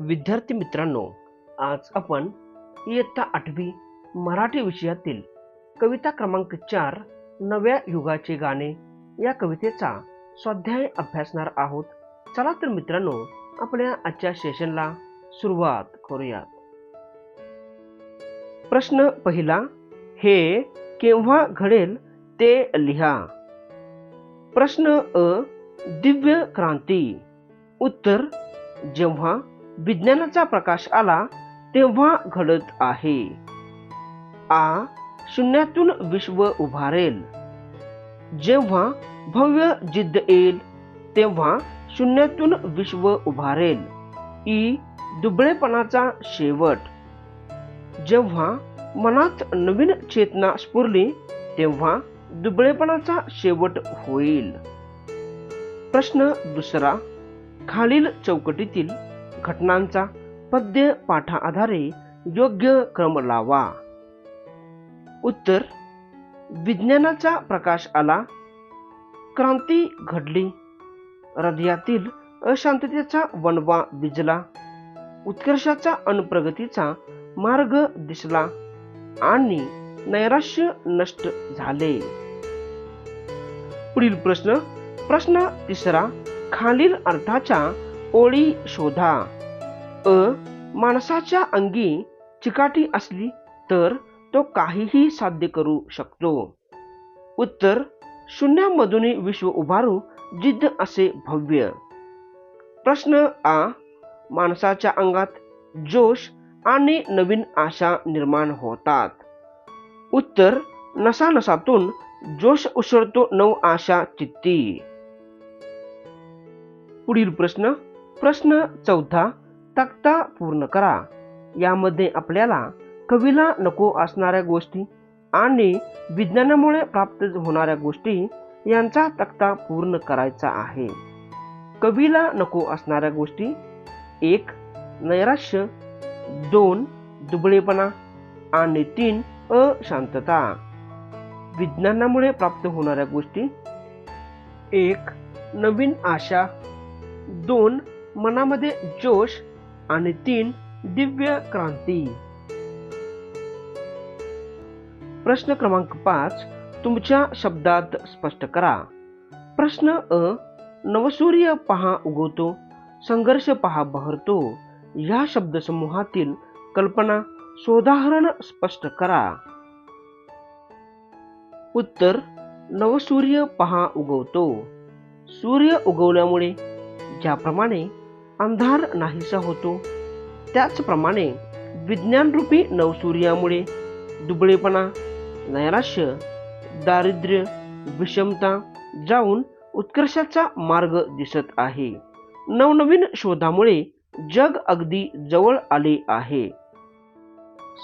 विद्यार्थी मित्रांनो आज आपण इयत्ता आठवी मराठी विषयातील कविता क्रमांक चार नव्या युगाचे गाणे या कवितेचा स्वाध्याय अभ्यासणार आहोत. चला तर मित्रांनो आपल्या आजच्या सेशनला सुरुवात करूयात. प्रश्न पहिला हे केव्हा घडेल ते लिहा. प्रश्न अ दिव्य क्रांती. उत्तर जेव्हा विज्ञानाचा प्रकाश आला तेव्हा घडत आहे. आ शून्यातून विश्व उभारेल. जेव्हा भव्य जिद्द येईल तेव्हा शून्यातून विश्व उभारेल. ई दुबळेपणाचा शेवट. जेव्हा मनात नवीन चेतना स्फुरली तेव्हा दुबळेपणाचा शेवट होईल. प्रश्न दुसरा. खालील चौकटीतील घटनांचा पद्य पाठा आधारे योग्य क्रम लावा. उत्तर विज्ञानाचा प्रकाश आला. क्रांती घडली. हृदयातील अशांततेचा वणवा विजला उत्कर्षाचा अनप्रगतीचा मार्ग दिसला आणि नैराश्य नष्ट झाले. पुढील प्रश्न प्रश्न तिसरा खालील अर्थाच्या ओळी शोधा. अ माणसाच्या अंगी चिकाटी असली तर तो काहीही साध्य करू शकतो. उत्तर शून्यामधून विश्व उभारू जिद्द असे भव्य. प्रश्न आ माणसाच्या अंगात जोश आणि नवीन आशा निर्माण होतात. उत्तर नसानसातून जोश उसळतो नव आशा चित्ती. पुढील प्रश्न प्रश्न चौथा तक्ता पूर्ण करा. यामध्ये आपल्याला कवीला नको असणाऱ्या गोष्टी आणि विज्ञानामुळे प्राप्त होणाऱ्या गोष्टी यांचा तक्ता पूर्ण करायचा आहे. कवीला नको असणाऱ्या गोष्टी एक नैराश्य दोन दुबळेपणा आणि तीन अशांतता. विज्ञानामुळे प्राप्त होणाऱ्या गोष्टी एक नवीन आशा दोन मनामध्ये जोश आणि तीन दिव्य क्रांती. प्रश्न क्रमांक पाच तुमच्या शब्दात स्पष्ट करा. प्रश्न अ नवसूर्य पहा उगवतो संघर्ष पहा बहरतो या शब्दसमूहातील कल्पना सोदाहरण स्पष्ट करा. उत्तर नवसूर्य पहा उगवतो. सूर्य उगवल्यामुळे ज्याप्रमाणे अंधार नाहीसा होतो. त्याचप्रमाणे विज्ञानरूपी नवसूर्यामुळे दुबळेपणा नैराश्य दारिद्र्य विषमता जाऊन उत्कर्षाचा मार्ग दिसत आहे. नवनवीन शोधामुळे जग अगदी जवळ आले आहे.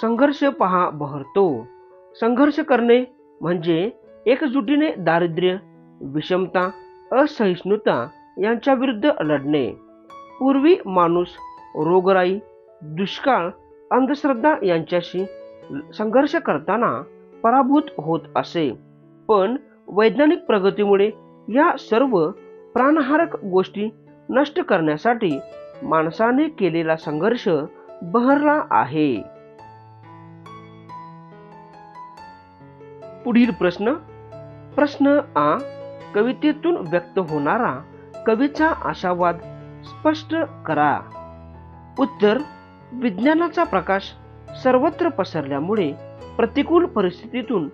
संघर्ष पहा बहरतो. संघर्ष करणे म्हणजे एकजुटीने दारिद्र्य विषमता असहिष्णुता यांच्या विरुद्ध लढणे. पूर्वी माणूस रोगराई दुष्काळ अंधश्रद्धा यांच्याशी संघर्ष करताना पराभूत होत असे. पण वैज्ञानिक प्रगतीमुळे या सर्व प्राणहारक गोष्टी नष्ट करण्यासाठी माणसाने केलेला संघर्ष बहरला आहे. पुढील प्रश्न प्रश्न आ कवितेतून व्यक्त होणारा कवीचा आशावाद स्पष्ट करा. उत्तर विज्ञानाचा प्रकाश सर्वत्र पसरल्यामुळे प्रतिकूल परिस्थितीतून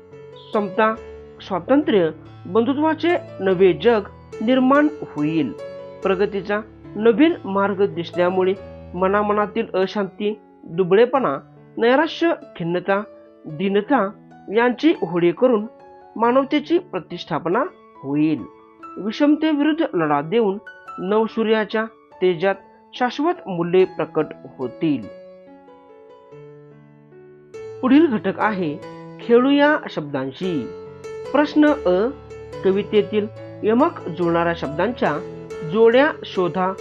समता स्वातंत्र्य बंधुत्वाचे नवे जग निर्माण होईल. प्रगतीचा नवीन मार्ग दिसल्यामुळे मनामनातील अशांती दुबळेपणा नैराश्य खिन्नता दीनता यांची होळी करून मानवतेची प्रतिष्ठापना होईल. विषमतेविरुद्ध लढा देऊन नवसूर्याच्या तेजात शाश्वत मूल्ये प्रकट होतील. पुढील घटक आहे खेळूया शब्दांशी. प्रश्न अ कवितेतील यमक जुळणाऱ्या शब्दांच्या जोड्या शोधा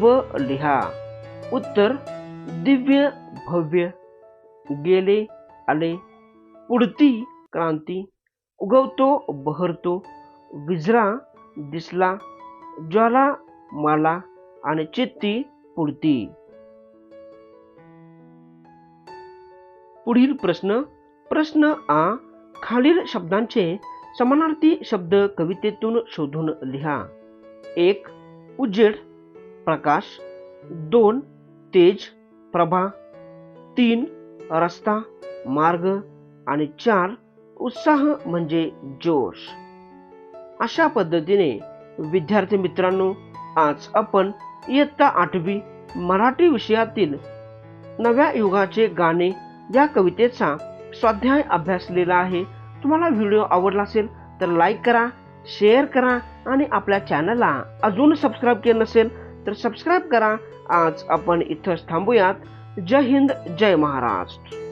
व लिहा. उत्तर दिव्य भव्य गेले आले उडती क्रांती उगवतो बहरतो विजरा दिसला ज्वाला माला आणि चित्ती पुडती पुढील प्रश्न प्रश्न आ खालील शब्दांचे समानार्थी शब्द कवितेतून शोधून लिहा. एक उजेड प्रकाश. दोन तेज प्रभा. तीन रस्ता मार्ग. आणि चार उत्साह म्हणजे जोश. अशा पद्धतीने विद्यार्थी मित्रांनो आज आपण इयत्ता आठवी मराठी विषयातील नव्या युगाचे गाणे या कवितेचा स्वाध्याय अभ्यासलेला आहे. तुम्हाला व्हिडिओ आवडला असेल तर लाईक करा शेअर करा आणि आपल्या चॅनलला अजून सबस्क्राईब केलं नसेल तर सबस्क्राईब करा. आज आपण इथंच थांबूयात. जय हिंद जय महाराष्ट्र.